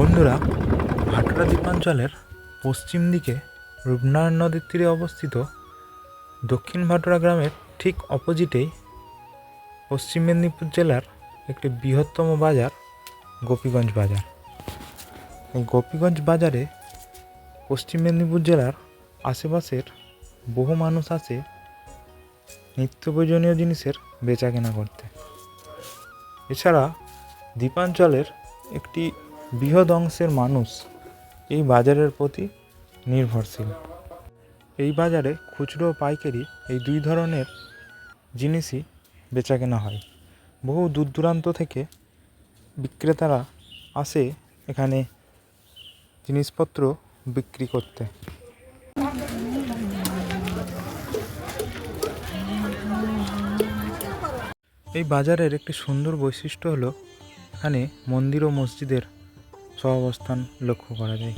বন্ধুরা, ভাটরা দ্বীপাঞ্চলের পশ্চিম দিকে রূপনারায়ণ নদীর তীরে অবস্থিত দক্ষিণ ভাটরা গ্রামের ঠিক অপোজিটেই পশ্চিম মেদিনীপুর জেলার একটি বৃহত্তম বাজার, গোপীগঞ্জ বাজার। এই গোপীগঞ্জ বাজারে পশ্চিম মেদিনীপুর জেলার আশেপাশের বহু মানুষ আসে নিত্য প্রয়োজনীয় জিনিসের বেচা কেনা করতে। এছাড়া দ্বীপাঞ্চলের একটি বৃহৎ অংশের মানুষ এই বাজারের প্রতি নির্ভরশীল। এই বাজারে খুচরো পাইকারি এই দুই ধরনের জিনিসই বেচা কেনা হয়। বহু দূর দূরান্ত থেকে বিক্রেতারা আসে এখানে জিনিসপত্র বিক্রি করতে। এই বাজারের একটি সুন্দর বৈশিষ্ট্য হলো, এখানে মন্দির ও মসজিদের সহাবস্থান লক্ষ্য করা যায়।